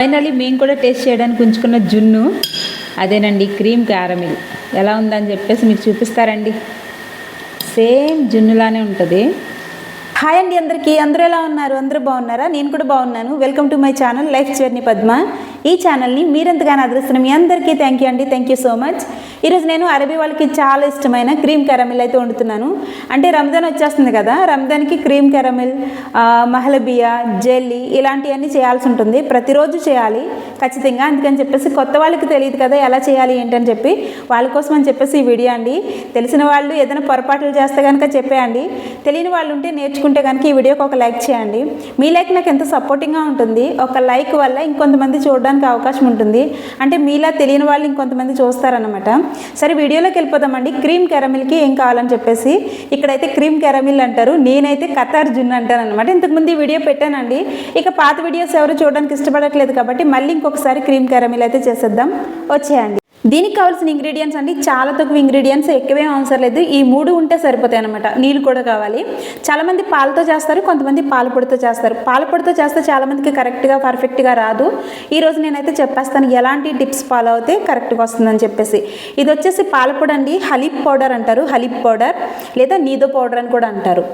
Finally మేము కూడా taste చేయడానికి ఉంచుకున్న జున్ను అదేనండి క్రీమ్ క్యారమిల్. ఎలా ఉందని చెప్పేసి మీకు చూపిస్తారండి. సేమ్ జున్నులానే ఉంటుంది. హాయ్ అండి అందరికీ. అందరూ ఎలా ఉన్నారు? అందరూ బాగున్నారా? నేను కూడా బాగున్నాను. Welcome to my channel life journey Padma. ఈ ఛానల్ని మీరెంతగానో ఆదరిస్తున్న మీ అందరికీ థ్యాంక్ యూ అండి. థ్యాంక్ యూ సో మచ్ ఈరోజు నేను అరబీ వాళ్ళకి చాలా ఇష్టమైన క్రీమ్ క్యారమిల్ అయితే వండుతున్నాను. అంటే రంజాన్ వచ్చేస్తుంది కదా రంజాన్కి క్రీమ్ క్యారమిల్ మహలబియా జెల్లీ ఇలాంటివన్నీ చేయాల్సి ఉంటుంది. ప్రతిరోజు చేయాలి ఖచ్చితంగా. అందుకని చెప్పేసి కొత్త వాళ్ళకి తెలియదు కదా ఎలా చేయాలి ఏంటని చెప్పి వాళ్ళ కోసం అని చెప్పేసి ఈ వీడియో అండి. తెలిసిన వాళ్ళు ఏదైనా పొరపాట్లు చేస్తే కనుక చెప్పేయండి. తెలియని వాళ్ళు ఉంటే నేర్చుకుంటే కనుక ఈ వీడియోకి ఒక లైక్ చేయండి. మీ లైక్ నాకు ఎంత సపోర్టింగ్గా ఉంటుంది. ఒక లైక్ వల్ల ఇంకొంతమంది చూడడం చూడడానికి అవకాశం ఉంటుంది. అంటే మీలా తెలియని వాళ్ళు ఇంకొంతమంది చూస్తారనమాట సరే వీడియోలోకి వెళ్ళిపోదామండి. క్రీమ్ క్యారమిల్కి ఏం కావాలని చెప్పేసి. ఇక్కడైతే క్రీమ్ క్యారమిల్ అంటారు. నేనైతే కతార్ జున్ అంటాను అనమాట ఇంతకుముందు ఈ వీడియో పెట్టానండి. ఇక పాత వీడియోస్ ఎవరు చూడడానికి ఇష్టపడట్లేదు కాబట్టి మళ్ళీ ఇంకొకసారి క్రీమ్ క్యారమిల్ అయితే చేసేద్దాం. వచ్చేయండి. దీనికి కావాల్సిన ఇంగ్రీడియంట్స్ అండి చాలా తక్కువ ఇంగ్రీడియంట్స్ ఎక్కువే అవసరం లేదు. ఈ మూడు ఉంటే సరిపోతాయి అనమాట నీళ్ళు కూడా కావాలి. చాలామంది పాలతో చేస్తారు కొంతమంది పాల పొడితో చేస్తారు. పాల పొడితో చేస్తే చాలామందికి కరెక్ట్గా పర్ఫెక్ట్గా రాదు. ఈరోజు నేనైతే చెప్పేస్తాను ఎలాంటి టిప్స్ ఫాలో అవుతే కరెక్ట్గా వస్తుందని చెప్పేసి. ఇది వచ్చేసి పాల పొడి అండి హలీప్ పౌడర్ అంటారు. హలీప్ పౌడర్ లేదా నీదో పౌడర్ అని కూడా అంటారు.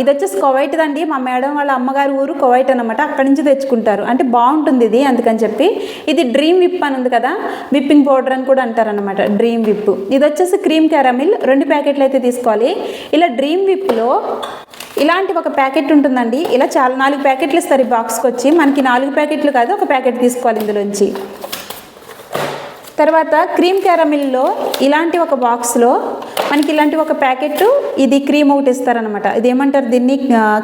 ఇది వచ్చేసి కొవైట్ అండి. మా మేడం వాళ్ళ అమ్మగారి ఊరు కొవైట్ అనమాట అక్కడి నుంచి తెచ్చుకుంటారు. అంటే బాగుంటుంది ఇది అందుకని చెప్పి. ఇది డ్రీమ్ విప్ అని ఉంది కదా విప్పింగ్ పౌడర్ అని కూడా అంటారనమాట డ్రీమ్ విప్ ఇది వచ్చేసి క్రీమ్ క్యారమిల్ రెండు ప్యాకెట్లు అయితే తీసుకోవాలి. ఇలా డ్రీమ్ విప్లో ఇలాంటి ఒక ప్యాకెట్ ఉంటుందండి. ఇలా చాలా నాలుగు ప్యాకెట్లు ఇస్తారు ఈ బాక్స్కి వచ్చి మనకి నాలుగు ప్యాకెట్లు కాదు ఒక ప్యాకెట్ తీసుకోవాలి ఇందులోంచి. తర్వాత క్రీమ్ క్యారమిల్లో ఇలాంటి ఒక బాక్స్లో మనకి ఇలాంటి ఒక ప్యాకెట్ ఇది క్రీమ్ ఒకటి ఇస్తారనమాట ఇది ఏమంటారు దీన్ని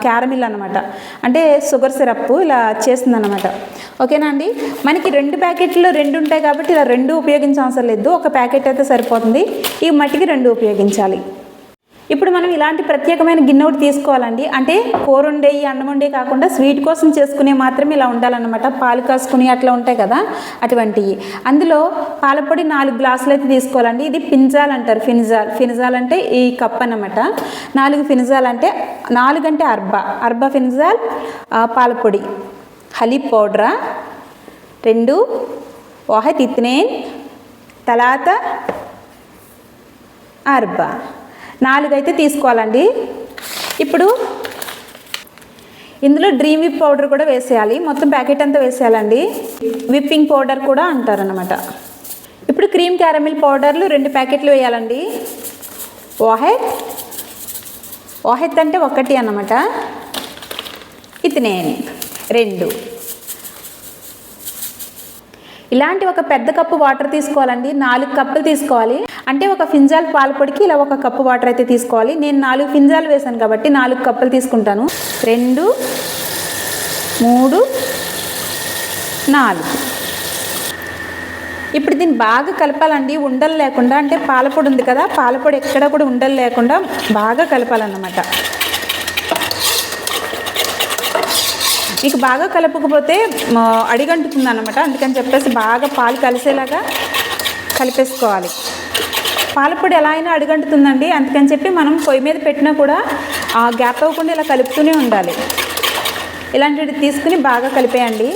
క్యారమిల్ అనమాట అంటే షుగర్ సిరప్ ఇలా చేస్తుంది అనమాట ఓకేనా అండి? మనకి రెండు ప్యాకెట్లు రెండు ఉంటాయి కాబట్టి ఇలా రెండు ఉపయోగించవసరం లేదు. ఒక ప్యాకెట్ అయితే సరిపోతుంది. ఈ మట్టికి రెండు ఉపయోగించాలి. ఇప్పుడు మనం ఇలాంటి ప్రత్యేకమైన గిన్నె ఒకటి తీసుకోవాలండి. అంటే కూర వండేవి అన్నం ఉండే కాకుండా స్వీట్ కోసం చేసుకునే మాత్రమే ఇలా ఉండాలన్నమాట. పాలు కాసుకుని అట్లా ఉంటాయి కదా అటువంటివి అందులో పాలపొడి నాలుగు గ్లాసులు అయితే తీసుకోవాలండి. ఇది ఫిన్జాల్ అంటారు. ఫిన్జాల్ ఫిన్జాల్ అంటే ఈ కప్ అన్నమాట. నాలుగు ఫిన్జాల్ అంటే నాలుగు అంటే అర్బా. అర్బా ఫిన్జాల్ పాలపొడి. హలీ పౌడరా రెండు వాహత్ ఇత్నేన్ తలాత అర్బా. నాలుగు అయితే తీసుకోవాలండి. ఇప్పుడు ఇందులో డ్రీమ్ విప్ పౌడర్ కూడా వేసేయాలి. మొత్తం ప్యాకెట్ అంతా వేసేయాలండి. విప్పింగ్ పౌడర్ కూడా అంటారనమాట ఇప్పుడు క్రీమ్ క్యారమిల్ పౌడర్లు రెండు ప్యాకెట్లు వేయాలండి. ఓహెత్. ఓహెత్ అంటే ఒకటి అన్నమాట. ఇతనేని రెండు. ఇలాంటి ఒక పెద్ద కప్పు వాటర్ తీసుకోవాలండి. నాలుగు కప్పులు తీసుకోవాలి. అంటే ఒక ఫింజాల్ పాలపొడికి ఇలా ఒక కప్పు వాటర్ అయితే తీసుకోవాలి. నేను నాలుగు ఫింజాలు వేసాను కాబట్టి నాలుగు కప్పులు తీసుకుంటాను. రెండు మూడు నాలుగు. ఇప్పుడు దీన్ని బాగా కలపాలండి. ఉండలు లేకుండా అంటే పాలపొడి ఉంది కదా పాలపొడి ఎక్కడ కూడా ఉండలు లేకుండా బాగా కలపాలన్నమాట. మీకు బాగా కలపకపోతే అడిగంటుతుంది అనమాట అందుకని చెప్పేసి బాగా పాలు కలిసేలాగా కలిపేసుకోవాలి. పాలపొడి ఎలా అయినా అడుగంటుతుందండి. అందుకని చెప్పి మనం పొయ్యి మీద పెట్టినా కూడా ఆ గ్యాప్ అవ్వకుండా ఇలా కలుపుతూనే ఉండాలి. ఇలాంటివి తీసుకుని బాగా కలిపేయండి.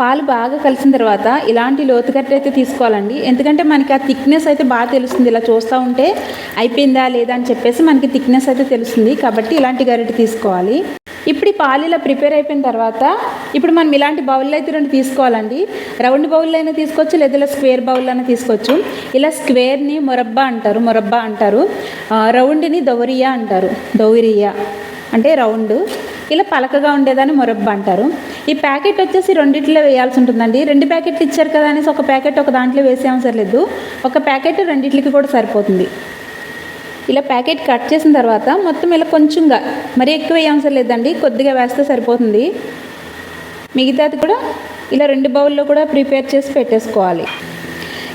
పాలు బాగా కలిసిన తర్వాత ఇలాంటి లోతుగట్ట అయితే తీసుకోవాలండి. ఎందుకంటే మనకి ఆ థిక్నెస్ అయితే బాగా తెలుస్తుంది. ఇలా చూస్తూ ఉంటే అయిపోయిందా లేదా అని చెప్పేసి మనకి థిక్నెస్ అయితే తెలుస్తుంది. కాబట్టి ఇలాంటి గరిటె తీసుకోవాలి. ఇప్పుడు ఈ పాలు ఇలా ప్రిపేర్ అయిపోయిన తర్వాత ఇప్పుడు మనం ఇలాంటి బౌల్ అయితే రెండు తీసుకోవాలండి. రౌండ్ బౌల్ అయినా తీసుకోవచ్చు లేదా ఇలా స్క్వేర్ బౌల్ అయినా తీసుకోవచ్చు. ఇలా స్క్వేర్ని మొరబ్బా అంటారు మొరబ్బా అంటారు. రౌండ్ని దౌరియా అంటారు. దౌరియా అంటే రౌండ్. ఇలా పలకగా ఉండేదాన్ని మొరబ్బ అంటారు. ఈ ప్యాకెట్ వచ్చేసి రెండిట్లో వేయాల్సి ఉంటుందండి. రెండు ప్యాకెట్లు ఇచ్చారు కదా అనేసి ఒక ప్యాకెట్ ఒక దాంట్లో వేసే అవసరం లేదు ఒక ప్యాకెట్ రెండిట్లకి కూడా సరిపోతుంది. ఇలా ప్యాకెట్ కట్ చేసిన తర్వాత మొత్తం ఇలా కొంచెంగా మరీ ఎక్కువ వేయ అవసరం లేదండి కొద్దిగా వేస్తే సరిపోతుంది. మిగతాది కూడా ఇలా రెండు బౌల్లో కూడా ప్రిపేర్ చేసి పెట్టేసుకోవాలి.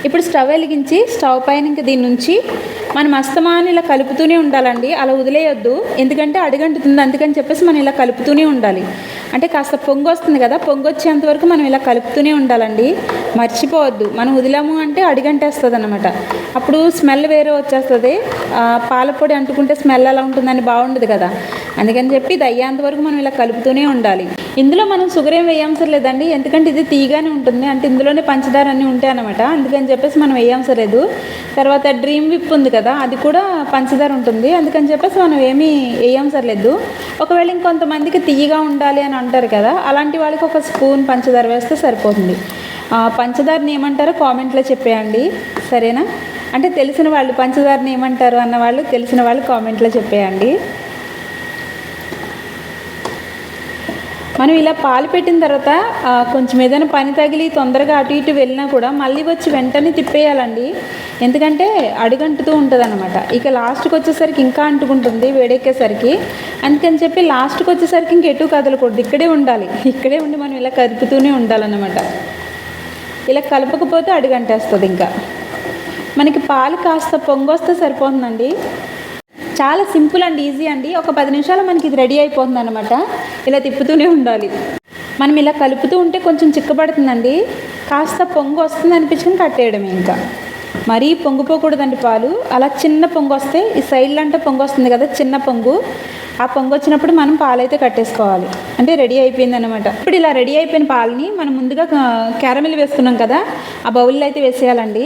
ఇప్పుడు స్టవ్ వెలిగించి స్టవ్ పైన ఇంకా దీని నుంచి మనం అస్తమానం ఇలా కలుపుతూనే ఉండాలండి. అలా వదిలేయొద్దు. ఎందుకంటే అడుగంటుతుంది. అందుకని చెప్పేసి మనం ఇలా కలుపుతూనే ఉండాలి. అంటే కాస్త పొంగు వస్తుంది కదా. పొంగు వచ్చేంత వరకు మనం ఇలా కలుపుతూనే ఉండాలండి. మర్చిపోవద్దు. మనం వదిలాము అంటే అడిగంటేస్తుంది అనమాట అప్పుడు స్మెల్ వేరే వచ్చేస్తుంది. పాలపొడి అంటుకుంటే స్మెల్ ఎలా ఉంటుందని బాగుండదు కదా. అందుకని చెప్పి ఇది అయ్యేంత వరకు మనం ఇలా కలుపుతూనే ఉండాలి. ఇందులో మనం షుగర్ ఏం వేయాల్సిన లేదండి ఎందుకంటే ఇది తీగానే ఉంటుంది. అంటే ఇందులోనే పంచదార అన్నీ ఉంటాయి అనమాట అందుకని చెప్పేసి మనం వేయాల్సిన లేదు తర్వాత డ్రీమ్ విప్ ఉంది కదా అది కూడా పంచదార ఉంటుంది. అందుకని చెప్పేసి మనం ఏమీ వేయాల్సిన లేదు ఒకవేళ ఇంకొంతమందికి తీయగా ఉండాలి అని అంటారు కదా అలాంటి వాళ్ళకి ఒక స్పూన్ పంచదార వేస్తే సరిపోతుంది. పంచదారని ఏమంటారో కామెంట్లో చెప్పేయండి. సరేనా? అంటే తెలిసిన వాళ్ళు పంచదారని ఏమంటారు అన్న వాళ్ళు తెలిసిన వాళ్ళు కామెంట్లో చెప్పేయండి. మనం ఇలా పాలు పెట్టిన తర్వాత కొంచెం ఏదైనా పని తగిలి తొందరగా అటు ఇటు వెళ్ళినా కూడా మళ్ళీ వచ్చి వెంటనే తిప్పేయాలండి. ఎందుకంటే అడుగంటుతూ ఉంటుంది అనమాట ఇక లాస్ట్కి వచ్చేసరికి ఇంకా అంటుకుంటుంది వేడెక్కేసరికి. అందుకని చెప్పి లాస్ట్కి వచ్చేసరికి ఇంకెటు కదలకూడదు. ఇక్కడే ఉండాలి. ఇక్కడే ఉండి మనం ఇలా కదుపుతూనే ఉండాలన్నమాట. ఇలా కలపకపోతే అడుగంటేస్తుంది ఇంకా. మనకి పాలు కాస్త పొంగొస్తే సరిపోతుందండి. చాలా సింపుల్ అండ్ ఈజీ అండి. ఒక పది నిమిషాలు మనకి ఇది రెడీ అయిపోతుంది అనమాట ఇలా తిప్పుతూనే ఉండాలి. మనం ఇలా కలుపుతూ ఉంటే కొంచెం చిక్కబడుతుందండి. కాస్త పొంగు వస్తుంది అనిపించుకుని కట్టేయడమే ఇంకా. మరీ పొంగిపోకూడదండి పాలు. అలా చిన్న పొంగు వస్తే ఈ సైడ్లో అంటే పొంగు వస్తుంది కదా చిన్న పొంగు. ఆ పొంగు వచ్చినప్పుడు మనం పాలైతే కట్టేసుకోవాలి. అంటే రెడీ అయిపోయింది అనమాట ఇప్పుడు ఇలా రెడీ అయిపోయిన పాలని మనం ముందుగా క్యారమిల్ వేస్తున్నాం కదా ఆ బౌల్లో అయితే వేసేయాలండి.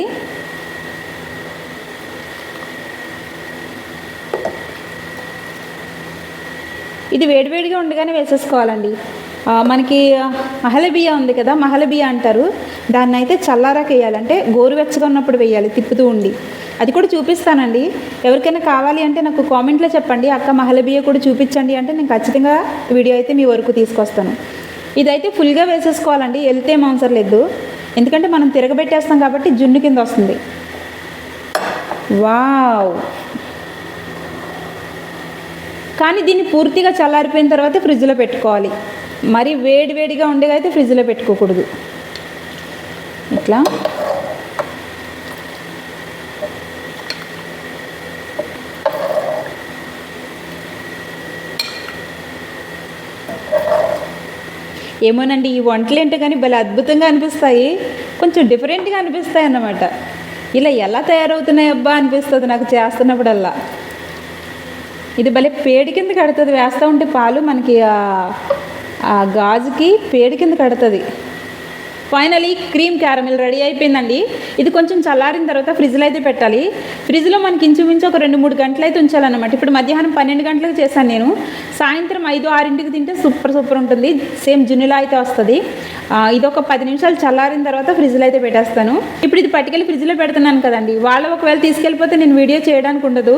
ఇది వేడివేడిగా ఉండగానే వేసేసుకోవాలండి. మనకి మహలబియ్య ఉంది కదా మహలబియ్య అంటారు. దాన్ని అయితే చల్లారాక వేయాలి అంటే గోరువెచ్చగా ఉన్నప్పుడు వేయాలి తిప్పుతూ ఉండి. అది కూడా చూపిస్తానండి. ఎవరికైనా కావాలి అంటే నాకు కామెంట్లో చెప్పండి. అక్క మహలబియ్య కూడా చూపించండి అంటే నేను ఖచ్చితంగా వీడియో అయితే మీ వరకు తీసుకొస్తాను. ఇదైతే ఫుల్గా వేసేసుకోవాలండి. వెళ్తే ఏం అవసరం లేదు. ఎందుకంటే మనం తిరగబెట్టేస్తాం కాబట్టి జున్ను కింద వస్తుంది. వావ్! కానీ దీన్ని పూర్తిగా చల్లారిపోయిన తర్వాత ఫ్రిడ్జ్లో పెట్టుకోవాలి. మరి వేడివేడిగా ఉండేగా అయితే ఫ్రిడ్జ్లో పెట్టుకోకూడదు. ఇట్లా. ఏమోనండి ఈ వంటలు ఏంటో కానీ భలే అద్భుతంగా అనిపిస్తాయి. కొంచెం డిఫరెంట్గా అనిపిస్తాయి అన్నమాట ఇలా ఎలా తయారవుతున్నాయి అబ్బా అనిపిస్తుంది నాకు చేస్తున్నప్పుడల్లా. ఇది భలే పేడి కింద కడుతుంది. వేస్తూ ఉంటే పాలు మనకి ఆ- గాజుకి పేడి కింద కడుతుంది. ఫైనలీ క్రీమ్ క్యారమిల్ రెడీ అయిపోయిందండి. ఇది కొంచెం చల్లారిన తర్వాత ఫ్రిడ్జ్లో అయితే పెట్టాలి. ఫ్రిడ్జ్లో మనకి ఇంచుమించు ఒక రెండు మూడు గంటలు అయితే ఉంచాలన్నమాట. ఇప్పుడు మధ్యాహ్నం పన్నెండు గంటలకు చేశాను నేను. సాయంత్రం ఐదు ఆరింటికి తింటే సూపర్ సూపర్ ఉంటుంది. సేమ్ జున్నులా అయితే వస్తుంది. ఇది ఒక పది నిమిషాలు చల్లారిన తర్వాత ఫ్రిడ్జ్లో అయితే పెట్టేస్తాను. ఇప్పుడు ఇది పట్టుకెళ్ళి ఫ్రిడ్జ్లో పెడుతున్నాను కదండి. వాళ్ళు ఒకవేళ తీసుకెళ్ళిపోతే నేను వీడియో చేయడానికి ఉండదు.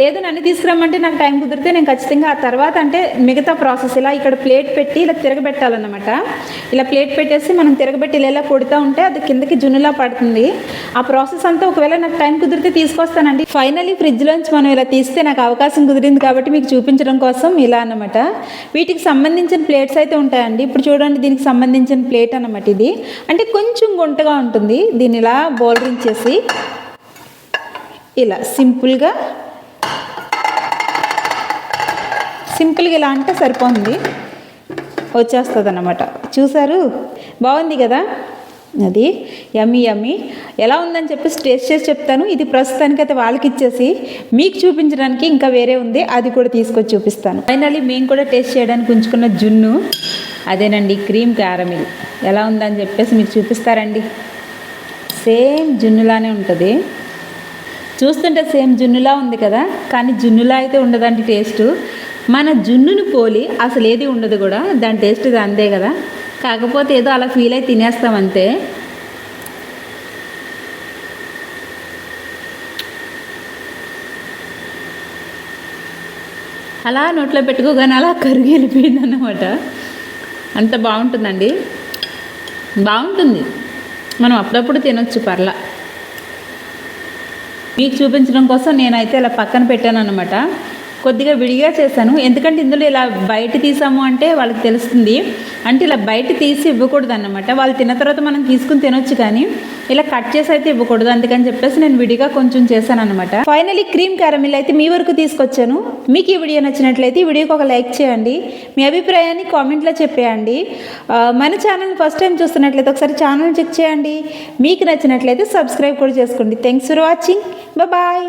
లేదు నన్ను తీసుకురమ్మంటే నాకు టైం కుదిరితే నేను ఖచ్చితంగా ఆ తర్వాత అంటే మిగతా ప్రాసెస్ ఇలా ఇక్కడ ప్లేట్ పెట్టి ఇలా తిరగబెట్టాలన్నమాట. ఇలా ప్లేట్ పెట్టేసి మనం తిరగబెట్టి ఇలా ఇలా కొడుతూ ఉంటే అది కిందకి జున్నులా పడుతుంది. ఆ ప్రాసెస్ అంతా ఒకవేళ నాకు టైం కుదిరితే తీసుకొస్తానండి. ఫైనలీ ఫ్రిడ్జ్లోంచి మనం ఇలా తీస్తే నాకు అవకాశం కుదిరింది కాబట్టి మీకు చూపించడం కోసం ఇలా అన్నమాట. వీటికి సంబంధించిన ప్లేట్స్ అయితే ఉంటాయండి. ఇప్పుడు చూడండి దీనికి సంబంధించిన ప్లేట్ అన్నమాట ఇది. అంటే కొంచెం గుంటగా ఉంటుంది. దీన్ని ఇలా బౌలరించేసి ఇలా సింపుల్గా సింపుల్గా ఇలా అంటే సరిపోతుంది. వచ్చేస్తుంది అన్నమాట చూసారు? బాగుంది కదా? అది యమ్మీ యమ్మీ. ఎలా ఉందని చెప్పేసి టేస్ట్ చేసి చెప్తాను. ఇది ప్రస్తుతానికి అయితే వాళ్ళకి ఇచ్చేసి మీకు చూపించడానికి ఇంకా వేరే ఉంది. అది కూడా తీసుకొచ్చి చూపిస్తాను. ఫైనల్లీ మేము కూడా టేస్ట్ చేయడానికి ఉంచుకున్న జున్ను. అదేనండి క్రీమ్ క్యారమిల్. ఎలా ఉందని చెప్పేసి మీకు చూపిస్తారండి. సేమ్ జున్నులానే ఉంటుంది. చూస్తుంటే సేమ్ జున్నులా ఉంది కదా కానీ జున్నులా అయితే ఉండదండి టేస్ట్. మన జున్నుని పోలి అసలు ఏది ఉండదు కూడా దాని టేస్ట్ ఇది అందే కదా. కాకపోతే ఏదో అలా ఫీల్ అయి తినేస్తాం అంతే. అలా నోట్లో పెట్టుకోగానే అలా కరిగి వెళ్ళిపోయింది అన్నమాట అంత బాగుంటుందండి. బాగుంటుంది. మనం అప్పుడప్పుడు తినొచ్చు పర్లా. మీకు చూపించడం కోసం నేనైతే ఇలా పక్కన పెట్టాను అనమాట కొద్దిగా విడిగా చేశాను. ఎందుకంటే ఇందులో ఇలా బయట తీసాము అంటే వాళ్ళకి తెలుస్తుంది. అంటే ఇలా బయట తీసి ఇవ్వకూడదు అనమాట వాళ్ళు తిన్న తర్వాత మనం తీసుకుని తినొచ్చు కానీ ఇలా కట్ చేసి అయితే ఇవ్వకూడదు. అందుకని చెప్పేసి నేను విడిగా కొంచెం చేశాను అనమాట ఫైనలీ క్రీమ్ క్యారమిల్ అయితే మీ వరకు తీసుకొచ్చాను. మీకు ఈ వీడియో నచ్చినట్లయితే ఈ వీడియోకి ఒక లైక్ చేయండి. మీ అభిప్రాయాన్ని కామెంట్లో చెప్పేయండి. మన ఛానల్ ఫస్ట్ టైం చూస్తున్నట్లయితే ఒకసారి ఛానల్ చెక్ చేయండి. మీకు నచ్చినట్లయితే సబ్స్క్రైబ్ కూడా చేసుకోండి. Thanks for watching bye